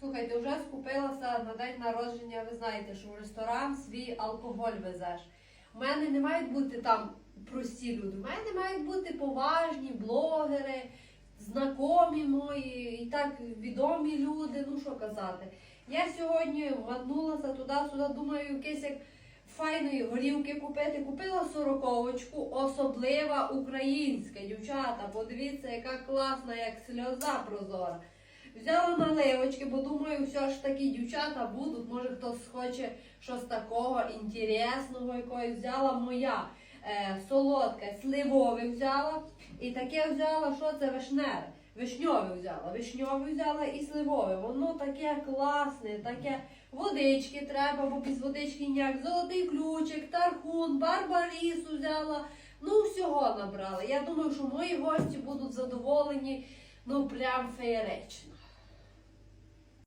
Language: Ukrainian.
Слухайте, вже скупилася на день народження, ви знаєте, що в ресторан свій алкоголь везеш. У мене не мають бути там прості люди, у мене мають бути поважні блогери, знакомі мої і так відомі люди, ну що казати. Я сьогодні мотнулася туди-сюди, думаю, якесь як файної горілки купити. Купила сороковочку, особлива українська. Дівчата, подивіться, яка класна, як сльоза прозора. Взяла наливочки, бо думаю, все ж таки дівчата будуть. Може хтось хоче щось такого інтересного якоїсь. Взяла моя е, солодке, сливове взяла. І таке взяла, що це вишневе. Вишньове взяла, вишньове взяла і сливове. Воно таке класне, таке водички треба, бо без водички ніяк. Золотий ключик, тархун, барбарісу взяла. Ну, всього набрала. Я думаю, що мої гості будуть задоволені, ну прям феєрично.